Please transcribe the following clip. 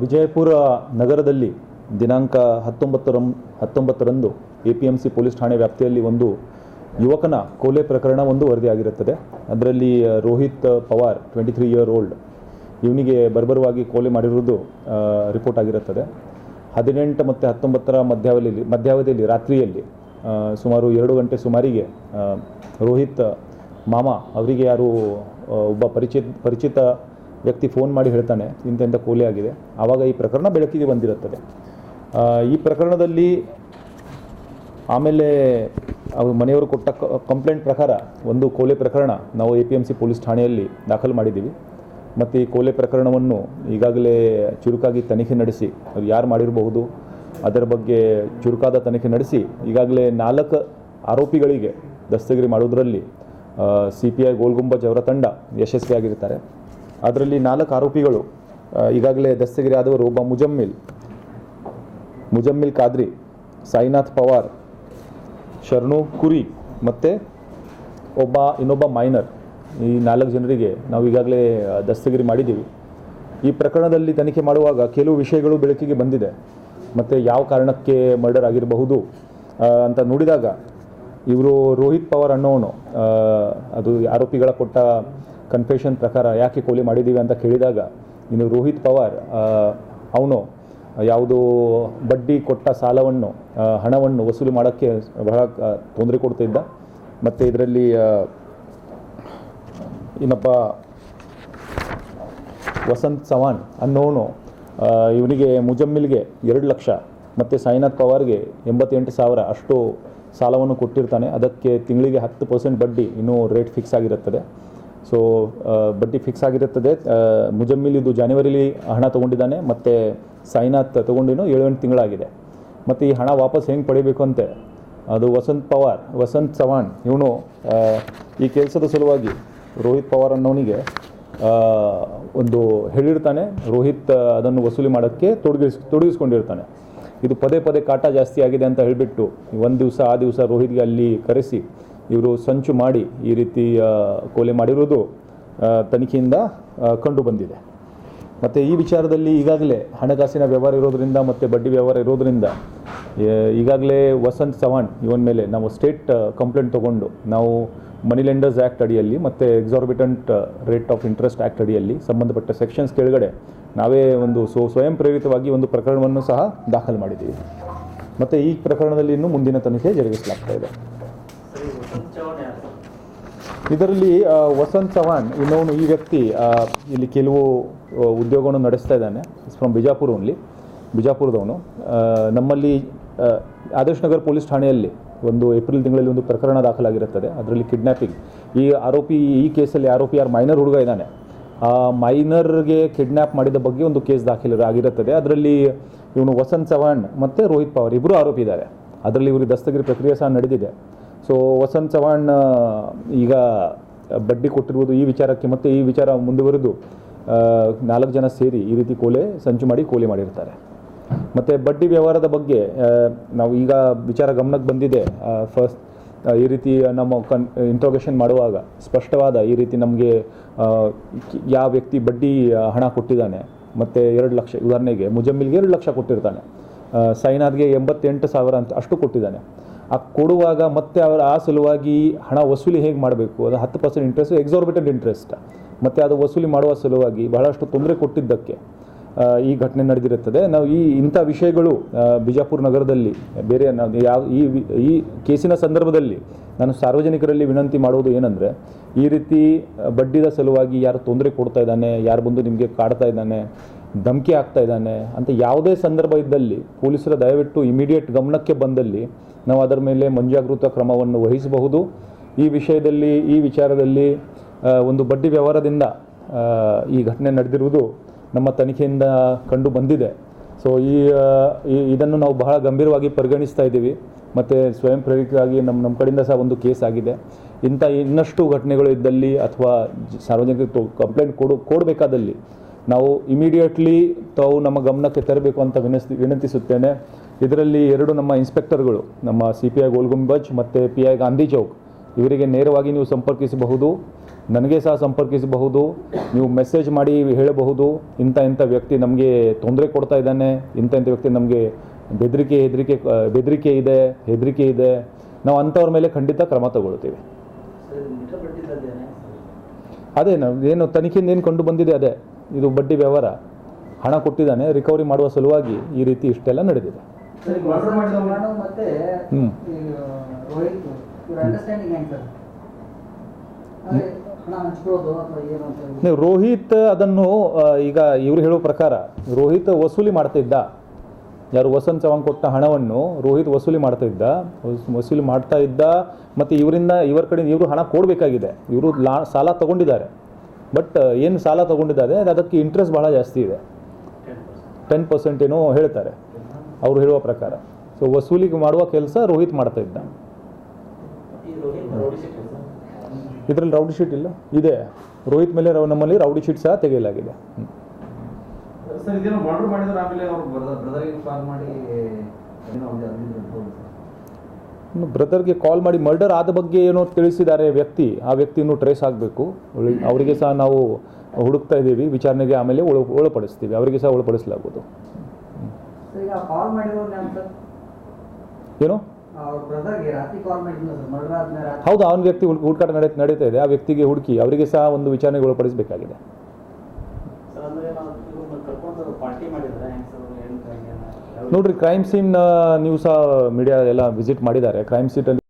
ವಿಜಯಪುರ ನಗರದಲ್ಲಿ ದಿನಾಂಕ ಹತ್ತೊಂಬತ್ತರ, ಹತ್ತೊಂಬತ್ತರಂದು A P M C police ಠಾಣೆ ವ್ಯಾಪ್ತಿಯಲ್ಲಿ ಒಂದು ಯುವಕನ ಕೊಲೆ ಪ್ರಕರಣ ಒಂದು ವರದಿಯಾಗಿರುತ್ತದೆ. ಅದರಲ್ಲಿ Rohit Pawar twenty three year old ಇವನಿಗೆ ಬರ್ಬರವಾಗಿ ಕೊಲೆ ಮಾಡಿರುವುದು ರಿಪೋರ್ಟ್ ಆಗಿರುತ್ತದೆ. ಹದಿನೆಂಟು ಮತ್ತು ಹತ್ತೊಂಬತ್ತರ ಮಧ್ಯಾವಧಿಯಲ್ಲಿ ಮಧ್ಯಾವಧಿಯಲ್ಲಿ, ರಾತ್ರಿಯಲ್ಲಿ ಸುಮಾರು ಎರಡು ಗಂಟೆ ಸುಮಾರಿಗೆ ರೋಹಿತ್ ಮಾಮ ಅವರಿಗೆ ಯಾರು ಒಬ್ಬ ಪರಿಚಿತ ಪರಿಚಿತ ವ್ಯಕ್ತಿ ಫೋನ್ ಮಾಡಿ ಹೇಳ್ತಾನೆ ಇಂತೆಂಥ ಕೊಲೆ ಆಗಿದೆ. ಆವಾಗ ಈ ಪ್ರಕರಣ ಬೆಳಕಿಗೆ ಬಂದಿರುತ್ತದೆ. ಈ ಪ್ರಕರಣದಲ್ಲಿ ಆಮೇಲೆ ಅವ್ರ ಮನೆಯವರು ಕೊಟ್ಟ ಕಂಪ್ಲೇಂಟ್ ಪ್ರಕಾರ ಒಂದು ಕೊಲೆ ಪ್ರಕರಣ ನಾವು A P M C police ಠಾಣೆಯಲ್ಲಿ ದಾಖಲು ಮಾಡಿದ್ದೀವಿ. ಮತ್ತು ಈ ಕೊಲೆ ಪ್ರಕರಣವನ್ನು ಈಗಾಗಲೇ ಚುರುಕಾಗಿ ತನಿಖೆ ನಡೆಸಿ, ಅದು ಯಾರು ಮಾಡಿರಬಹುದು, ಅದರ ಬಗ್ಗೆ ಚುರುಕಾದ ತನಿಖೆ ನಡೆಸಿ, ಈಗಾಗಲೇ ನಾಲ್ಕು ಆರೋಪಿಗಳಿಗೆ ದಸ್ತಗಿರಿ ಮಾಡುವುದರಲ್ಲಿ ಸಿ ಪಿ ಐ ಗೋಲ್ಗುಂಬಜ್ ಅವರ ತಂಡ ಯಶಸ್ವಿಯಾಗಿರ್ತಾರೆ ಅದರಲ್ಲಿ ನಾಲ್ಕು ಆರೋಪಿಗಳು ಈಗಾಗಲೇ ದಸ್ತಗಿರಿ ಆದವರು ಒಬ್ಬ ಮುಜಮ್ಮಿಲ್ ಮುಜಮ್ಮಿಲ್ ಖಾದ್ರಿ, ಸಾಯಿನಾಥ್ ಪವಾರ್, ಶರಣು ಕುರಿ ಮತ್ತು ಒಬ್ಬ, ಇನ್ನೊಬ್ಬ ಮೈನರ್. ಈ ನಾಲ್ಕು ಜನರಿಗೆ ನಾವು ಈಗಾಗಲೇ ದಸ್ತಗಿರಿ ಮಾಡಿದ್ದೀವಿ. ಈ ಪ್ರಕರಣದಲ್ಲಿ ತನಿಖೆ ಮಾಡುವಾಗ ಕೆಲವು ವಿಷಯಗಳು ಬೆಳಕಿಗೆ ಬಂದಿದೆ. ಮತ್ತು ಯಾವ ಕಾರಣಕ್ಕೆ ಮರ್ಡರ್ ಆಗಿರಬಹುದು ಅಂತ ನೋಡಿದಾಗ ಇವರು ರೋಹಿತ್ ಪವಾರ್ ಅನ್ನೋನು ಅದು ಆರೋಪಿಗಳ ಕೊಟ್ಟ ಕನ್ಫೆಷನ್ ಪ್ರಕಾರ ಯಾಕೆ ಕೊಲೆ ಮಾಡಿದ್ದೀವಿ ಅಂತ ಕೇಳಿದಾಗ, ಇನ್ನು ರೋಹಿತ್ ಪವಾರ್ ಅವನು ಯಾವುದು ಬಡ್ಡಿ ಕೊಟ್ಟ ಸಾಲವನ್ನು ಹಣವನ್ನು ವಸೂಲಿ ಮಾಡೋಕ್ಕೆ ಬಹಳ ತೊಂದರೆ ಕೊಡ್ತಿದ್ದ. ಮತ್ತು ಇದರಲ್ಲಿ ಏನಪ್ಪ ವಸಂತ್ ಸವಾನ್ ಅನ್ನೋನು ಇವನಿಗೆ ಮುಜಮ್ಮಿಲ್ಗೆ ಎರಡು ಲಕ್ಷ, ಮತ್ತು ಸಾಯಿನಾಥ್ ಪವಾರ್ಗೆ ಎಂಬತ್ತೆಂಟು ಸಾವಿರ ಅಷ್ಟು ಸಾಲವನ್ನು ಕೊಟ್ಟಿರ್ತಾನೆ. ಅದಕ್ಕೆ ತಿಂಗಳಿಗೆ ಹತ್ತು ಪರ್ಸೆಂಟ್ ಬಡ್ಡಿ ಇನ್ನೂ ರೇಟ್ ಫಿಕ್ಸ್ ಆಗಿರುತ್ತದೆ. ಸೊ ಬಡ್ಡಿ ಫಿಕ್ಸ್ ಆಗಿರುತ್ತದೆ. ಮುಜಮ್ಮಿಲ್ ಇದು ಜಾನ್ವರಿಲಿ ಹಣ ತೊಗೊಂಡಿದ್ದಾನೆ, ಮತ್ತು ಸಾಯಿನಾಥ್ ತೊಗೊಂಡಿನೂ ಏಳು ಎಂಟು ತಿಂಗಳಾಗಿದೆ. ಮತ್ತು ಈ ಹಣ ವಾಪಸ್ ಹೆಂಗೆ ಪಡಿಬೇಕು ಅಂತೆ? ಅದು ವಸಂತ್ ಪವಾರ್, ವಸಂತ್ ಚವಾಣ್ ಇವನು ಈ ಕೆಲಸದ ಸಲುವಾಗಿ ರೋಹಿತ್ ಪವಾರ್ ಅನ್ನೋನಿಗೆ ಒಂದು ಹೇಳಿರ್ತಾನೆ, ರೋಹಿತ್ ಅದನ್ನು ವಸೂಲಿ ಮಾಡೋಕ್ಕೆ ತೊಡಗಿಸ್, ತೊಡಗಿಸ್ಕೊಂಡಿರ್ತಾನೆ. ಇದು ಪದೇ ಪದೇ ಕಾಟ ಜಾಸ್ತಿ ಆಗಿದೆ ಅಂತ ಹೇಳಿಬಿಟ್ಟು, ಒಂದು ದಿವಸ ಆ ದಿವಸ ರೋಹಿತ್ಗೆ ಅಲ್ಲಿ ಕರೆಸಿ ಇವರು ಸಂಚು ಮಾಡಿ ಈ ರೀತಿ ಕೊಲೆ ಮಾಡಿರುವುದು ತನಿಖೆಯಿಂದ ಕಂಡು ಬಂದಿದೆ. ಮತ್ತು ಈ ವಿಚಾರದಲ್ಲಿ ಈಗಾಗಲೇ ಹಣಕಾಸಿನ ವ್ಯವಹಾರ ಇರೋದರಿಂದ ಮತ್ತು ಬಡ್ಡಿ ವ್ಯವಹಾರ ಇರೋದರಿಂದ ಈಗಾಗಲೇ ವಸಂತ್ ಚವಾಣ್ ಇವನ ಮೇಲೆ ನಾವು ಸ್ಟೇಟ್ ಕಂಪ್ಲೇಂಟ್ ತೊಗೊಂಡು ನಾವು ಮನಿ ಲೆಂಡರ್ಸ್ ಆ್ಯಕ್ಟ್ ಅಡಿಯಲ್ಲಿ ಮತ್ತು exorbitant rate of interest act ಅಡಿಯಲ್ಲಿ ಸಂಬಂಧಪಟ್ಟ ಸೆಕ್ಷನ್ಸ್ ಕೆಳಗಡೆ ನಾವೇ ಒಂದು ಸೊ, ಸ್ವಯಂ ಪ್ರೇರಿತವಾಗಿ ಒಂದು ಪ್ರಕರಣವನ್ನು ಸಹ ದಾಖಲು ಮಾಡಿದ್ದೀವಿ. ಮತ್ತು ಈ ಪ್ರಕರಣದಲ್ಲಿ ಇನ್ನೂ ಮುಂದಿನ ತನಿಖೆ ಜರುಗಿಸಲಾಗ್ತಾ ಇದೆ. ಇದರಲ್ಲಿ ವಸಂತ್ ಚವಾಣ್ ಇನ್ನೊಂದು ಈ ವ್ಯಕ್ತಿ ಇಲ್ಲಿ ಕೆಲವು ಉದ್ಯೋಗವನ್ನು ನಡೆಸ್ತಾ ಇದ್ದಾನೆ. ಫ್ರಮ್ ಬಿಜಾಪುರ ಓನ್ಲಿ ಬಿಜಾಪುರದವನು. ನಮ್ಮಲ್ಲಿ ಆದರ್ಶ್ ನಗರ್ ಪೊಲೀಸ್ ಠಾಣೆಯಲ್ಲಿ ಒಂದು ಏಪ್ರಿಲ್ ತಿಂಗಳಲ್ಲಿ ಒಂದು ಪ್ರಕರಣ ದಾಖಲಾಗಿರುತ್ತದೆ. ಅದರಲ್ಲಿ ಕಿಡ್ನ್ಯಾಪಿಂಗ್ ಈ ಆರೋಪಿ, ಈ ಕೇಸಲ್ಲಿ ಆರೋಪಿ ಯಾರು? ಮೈನರ್ ಹುಡುಗ ಇದ್ದಾನೆ. ಆ ಮೈನರ್ಗೆ ಕಿಡ್ನ್ಯಾಪ್ ಮಾಡಿದ ಬಗ್ಗೆ ಒಂದು ಕೇಸ್ ದಾಖಲ ಆಗಿರುತ್ತದೆ ಅದರಲ್ಲಿ ಇವನು ವಸಂತ್ ಚವಾಣ್ ಮತ್ತು ರೋಹಿತ್ ಪವಾರ್ ಇಬ್ಬರು ಆರೋಪಿ ಇದ್ದಾರೆ. ಅದರಲ್ಲಿ ಇವರಿಗೆ ದಸ್ತಗಿರಿ ಪ್ರಕ್ರಿಯೆ ಸಹ ನಡೆದಿದೆ. ಸೊ ವಸಂತ್ ಚವಾಣ್ ಈಗ ಬಡ್ಡಿ ಕೊಟ್ಟಿರುವುದು ಈ ವಿಚಾರಕ್ಕೆ ಮತ್ತೆ ಈ ವಿಚಾರ ಮುಂದುವರೆದು ನಾಲ್ಕು ಜನ ಸೇರಿ ಈ ರೀತಿ ಕೋಲೆ, ಸಂಚು ಮಾಡಿ ಕೋಲೆ ಮಾಡಿರ್ತಾರೆ. ಮತ್ತು ಬಡ್ಡಿ ವ್ಯವಹಾರದ ಬಗ್ಗೆ ನಾವು ಈಗ ವಿಚಾರ ಗಮನಕ್ಕೆ ಬಂದಿದೆ. ಫಸ್ಟ್ ಈ ರೀತಿ ನಮ್ಮ ಕನ್ ಇಂಟ್ರೋಗೇಷನ್ ಮಾಡುವಾಗ ಸ್ಪಷ್ಟವಾದ ಈ ರೀತಿ ನಮಗೆ ಯಾವ ವ್ಯಕ್ತಿ ಬಡ್ಡಿ ಹಣ ಕೊಟ್ಟಿದ್ದಾನೆ, ಮತ್ತು ಎರಡು ಲಕ್ಷ, ಉದಾಹರಣೆಗೆ ಮುಜಮ್ಮಿಲ್ಗೆ ಎರಡು ಲಕ್ಷ ಕೊಟ್ಟಿರ್ತಾನೆ. ಸೈನಾದ್ಗೆ ಎಂಬತ್ತೆಂಟು ಸಾವಿರ ಅಂತ ಅಷ್ಟು ಕೊಟ್ಟಿದ್ದಾನೆ. ಆ ಕೊಡುವಾಗ ಮತ್ತೆ ಅವರ ಆ ಸಲುವಾಗಿ ಹಣ ವಸೂಲಿ ಹೇಗೆ ಮಾಡಬೇಕು? ಅದು ಹತ್ತು ಪರ್ಸೆಂಟ್ ಇಂಟ್ರೆಸ್ಟ್ ಎಕ್ಸಾರ್ಬಿಟೆಡ್ ಇಂಟ್ರೆಸ್ಟ್ ಮತ್ತು ಅದು ವಸೂಲಿ ಮಾಡುವ ಸಲುವಾಗಿ ಬಹಳಷ್ಟು ತೊಂದರೆ ಕೊಟ್ಟಿದ್ದಕ್ಕೆ ಈ ಘಟನೆ ನಡೆದಿರುತ್ತದೆ. ನಾವು ಈ ಇಂಥ ವಿಷಯಗಳು ಬಿಜಾಪುರ ನಗರದಲ್ಲಿ, ಬೇರೆ ನಾವು ಯಾವ, ಈ ಈ ಕೇಸಿನ ಸಂದರ್ಭದಲ್ಲಿ ನಾನು ಸಾರ್ವಜನಿಕರಲ್ಲಿ ವಿನಂತಿ ಮಾಡುವುದು ಏನಂದರೆ, ಈ ರೀತಿ ಬಡ್ಡಿದ ಸಲುವಾಗಿ ಯಾರು ತೊಂದರೆ ಕೊಡ್ತಾ ಇದ್ದಾನೆ, ಯಾರು ಬಂದು ನಿಮಗೆ ಕಾಡ್ತಾ ಇದ್ದಾನೆ ಧಮಕಿ ಆಗ್ತಾ ಇದ್ದಾನೆ ಅಂತ ಯಾವುದೇ ಸಂದರ್ಭ ಇದ್ದಲ್ಲಿ ಪೊಲೀಸರ ದಯವಿಟ್ಟು ಇಮಿಡಿಯೇಟ್ ಗಮನಕ್ಕೆ ಬಂದಲ್ಲಿ ನಾವು ಅದರ ಮೇಲೆ ಮುಂಜಾಗೃತ ಕ್ರಮವನ್ನು ವಹಿಸಬಹುದು. ಈ ವಿಷಯದಲ್ಲಿ, ಈ ವಿಚಾರದಲ್ಲಿ ಒಂದು ಬಡ್ಡಿ ವ್ಯವಹಾರದಿಂದ ಈ ಘಟನೆ ನಡೆದಿರುವುದು ನಮ್ಮ ತನಿಖೆಯಿಂದ ಕಂಡು ಬಂದಿದೆ. ಸೊ ಈ ಇದನ್ನು ನಾವು ಬಹಳ ಗಂಭೀರವಾಗಿ ಪರಿಗಣಿಸ್ತಾ ಇದ್ದೀವಿ. ಮತ್ತು ಸ್ವಯಂ ಪ್ರೇರಿತವಾಗಿ ನಮ್ಮ ನಮ್ಮ ಕಡೆಯಿಂದ ಸಹ ಒಂದು ಕೇಸ್ ಆಗಿದೆ. ಇಂಥ ಇನ್ನಷ್ಟು ಘಟನೆಗಳು ಇದ್ದಲ್ಲಿ ಅಥವಾ ಸಾರ್ವಜನಿಕರಿಗೆ ಸಾರ್ವಜನಿಕರು ಕಂಪ್ಲೇಂಟ್ ಕೊಡು, ಕೊಡಬೇಕಾದಲ್ಲಿ ನಾವು ಇಮಿಡಿಯೇಟ್ಲಿ ತಾವು ನಮ್ಮ ಗಮನಕ್ಕೆ ತರಬೇಕು ಅಂತ ವಿನಂತಿಸುತ್ತೇನೆ. ಇದರಲ್ಲಿ ಎರಡು ನಮ್ಮ ಇನ್ಸ್ಪೆಕ್ಟರ್ಗಳು ನಮ್ಮ ಸಿ ಪಿ ಐ ಗೋಲ್ಗುಂಬಜ್ ಮತ್ತು ಪಿ ಐ ಗಾಂಧಿ ಚೌಕ್. ಇವರಿಗೆ ನೇರವಾಗಿ ನೀವು ಸಂಪರ್ಕಿಸಬಹುದು. ನನಗೆ ಸಹ ಸಂಪರ್ಕಿಸಬಹುದು. ನೀವು ಮೆಸೇಜ್ ಮಾಡಿ ಹೇಳಬಹುದು. ಇಂಥ ಇಂಥ ವ್ಯಕ್ತಿ ನಮಗೆ ತೊಂದರೆ ಕೊಡ್ತಾ ಇದ್ದಾನೆ. ಇಂಥ ಇಂಥ ವ್ಯಕ್ತಿ ನಮಗೆ ಬೆದರಿಕೆ ಹೆದರಿಕೆ ಬೆದರಿಕೆ ಇದೆ ಹೆದರಿಕೆ ಇದೆ. ನಾವು ಅಂಥವ್ರ ಮೇಲೆ ಖಂಡಿತ ಕ್ರಮ ತಗೊಳ್ತೀವಿ ಅದೇ ನಾವು ಏನು ತನಿಖೆಯಿಂದ ಏನು ಕಂಡು ಬಂದಿದೆ ಅದೇ. ಇದು ಬಡ್ಡಿ ವ್ಯವಹಾರ. ಹಣ ಕೊಟ್ಟಿದ್ದಾನೆ ರಿಕವರಿ ಮಾಡುವ ಸಲುವಾಗಿ ಈ ರೀತಿ ಇಷ್ಟೆಲ್ಲ ನಡೆದಿದೆ. ನೀವು ರೋಹಿತ್ ಅದನ್ನು ಈಗ ಇವರು ಹೇಳುವ ಪ್ರಕಾರ ರೋಹಿತ್ ವಸೂಲಿ ಮಾಡ್ತಾ ಇದ್ದ. ಯಾರು ವಸಂತ್ ಚವಾಂಗ್ ಕೊಟ್ಟ ಹಣವನ್ನು ರೋಹಿತ್ ವಸೂಲಿ ಮಾಡ್ತಾ ಇದ್ದ. ವಸೂಲಿ ಮಾಡ್ತಾ ಇದ್ದ. ಮತ್ತು ಇವರಿಂದ ಇವರ ಕಡೆ ಇವರು ಹಣ ಕೊಡಬೇಕಾಗಿದೆ. ಇವರು ಲಾ ಸಾಲ ತಗೊಂಡಿದ್ದಾರೆ. ಬಟ್ ಏನು ಸಾಲ ತಗೊಂಡಿದ್ದಾರೆ ಅದಕ್ಕೆ ಇಂಟ್ರೆಸ್ಟ್ ಬಹಳ ಜಾಸ್ತಿ ಇದೆ. ಟೆನ್ ಪರ್ಸೆಂಟ್ ಏನೋ ಹೇಳ್ತಾರೆ. ಅವರು ಹೇಳುವ ಪ್ರಕಾರ. ಸೊ ವಸೂಲಿಗೆ ಮಾಡುವ ಕೆಲಸ ರೋಹಿತ್ ಮಾಡ್ತಾ ಇದ್ದ. ಇದರಲ್ಲಿ ರೌಡಿ ಶೀಟ್ ಇಲ್ಲ? ಇದೆ. ರೋಹಿತ್ ಮೇಲೆ ನಮ್ಮಲ್ಲಿ ರೌಡಿ ಶೀಟ್ ಸಹ ತೆಗೆಯಲಾಗಿದೆ. ಸರ್ ಮಾಡಿದ್ರೆ ಆಮೇಲೆ ಮಾಡಿ ಏನೋ ಒಂದು ಅಲ್ಲಿಂದ ಹೌದು ಸರ್. ಇನ್ನು ಬ್ರದರ್ಗೆ ಕಾಲ್ ಮಾಡಿ ಮರ್ಡರ್ ಆದ ಬಗ್ಗೆ ಏನೋ ತಿಳಿಸಿದ್ದಾರೆ ವ್ಯಕ್ತಿ ಆ ವ್ಯಕ್ತಿಯನ್ನು ಟ್ರೇಸ್ ಆಗಬೇಕು. ಅವರಿಗೆ ಸಹ ನಾವು ಹುಡುಕ್ತಾ ಇದ್ದೀವಿ ವಿಚಾರಣೆಗೆ ಆಮೇಲೆ ಒಳ ಒಳಪಡಿಸ್ತೀವಿ ಅವರಿಗೆ ಸಹ ಒಳಪಡಿಸಲಾಗುವುದು. ಏನು? ಹೌದು ಅವನ ವ್ಯಕ್ತಿ ಹುಡುಕಾಟ ನಡೆ ನಡೀತಾ ಇದೆ ಆ ವ್ಯಕ್ತಿಗೆ ಹುಡುಕಿ ಅವರಿಗೆ ಸಹ ಒಂದು ವಿಚಾರಣೆಗೆ ಒಳಪಡಿಸಬೇಕಾಗಿದೆ ಸರ್ ಅಂದ್ರೆ ನಾವು ಇವ್ರನ್ನ ಕರ್ಕೊಂಡು ಪಾರ್ಟಿ ಮಾಡಿದ್ರೆ ಹೆಂಗ್ ಸರ್ ಏನು ನೋಡ್ರಿ ಕ್ರೈಮ್ ಸೀನ್ ನೀವು ಸಹ ಮೀಡಿಯಾ ಎಲ್ಲ ವಿಸಿಟ್ ಮಾಡಿದ್ದಾರೆ. ಕ್ರೈಮ್ ಸೀಟಲ್ಲಿ